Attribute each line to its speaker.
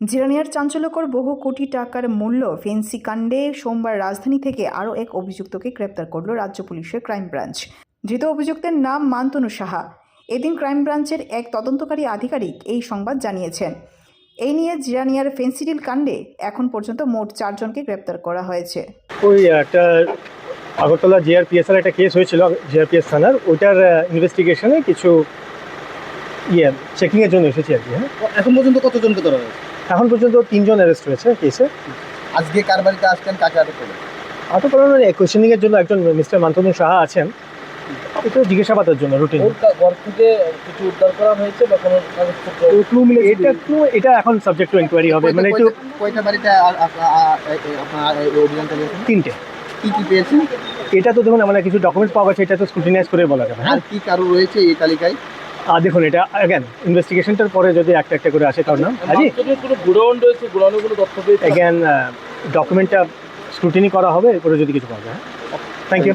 Speaker 1: জিরানিয়ার চাঞ্চল্যকর বহু কোটি টাকার মূল্য ফেন্সি কাণ্ডে সোমবার রাজধানী থেকে আরও এক অভিযুক্তকে গ্রেপ্তার করল রাজ্য পুলিশের ক্রাইম ব্রাঞ্চ। ধৃত অভিযুক্তের নাম মান্তনু সাহা। এদিন ক্রাইম ব্রাঞ্চের এক তদন্তকারী আধিকারিক এই সংবাদ জানিয়েছেন। এই নিয়ে জিরানিয়ার ফেন্সিডিল কাণ্ডে এখন পর্যন্ত মোট চারজনকে গ্রেপ্তার করা হয়েছে।
Speaker 2: ওই একটা আগরতলা জিআরপিএসের একটা কেস হয়েছিল জিআরপিএস থানার। ওইটার ইনভেস্টিগেশনে কিছু ইয়ে চেকিংয়ের জন্য এসেছি আর কি হ্যাঁ।
Speaker 3: এখন পর্যন্ত কতজনকে ধরা হয়েছে?
Speaker 2: এখন পর্যন্ত তিনজন অ্যারেস্ট হয়েছে কেসে
Speaker 3: আজকে কার বাড়িতে আসছেন কাকে আটক করলেন?
Speaker 2: আটক করানোর কোয়েশনিংয়ের জন্য একজন মিস্টার মান্তনু সাহা আছেন। এটা জিজ্ঞাসাবাদের জন্য রুটিন
Speaker 4: কিছু উদ্ধার করা হয়েছে বা কোনো কাগজপত্র?
Speaker 2: এটা একটু এটা এখন সাবজেক্ট টু ইনকোয়ারি হবে। মানে একটু
Speaker 3: কয়টা- বাড়িতে আপনার অভিযান চালিয়েছেন?
Speaker 2: তিনটে।
Speaker 3: কি কি পেয়েছেন?
Speaker 2: এটা তো দেখুন আমরা কিছু ডকুমেন্টস পাওয়া গেছে এটা তো স্ক্রুটিনাইজ করে বলা যাবে
Speaker 3: আর
Speaker 2: হ্যাঁ
Speaker 3: কি কারও রয়েছে এই তালিকায়?
Speaker 2: আর দেখুন এটা অ্যাগেন ইনভেস্টিগেশনটার পরে যদি একটা একটা করে আসে তার নাম? হাজি?
Speaker 4: কোনো গোডাউন রয়েছে গোডাউনের কোনো তথ্য পেয়েছে?
Speaker 2: অ্যাগেন ডকুমেন্টটা স্ক্রুটিনি করা হবে এরপরে যদি কিছু করা যায় থ্যাংক ইউ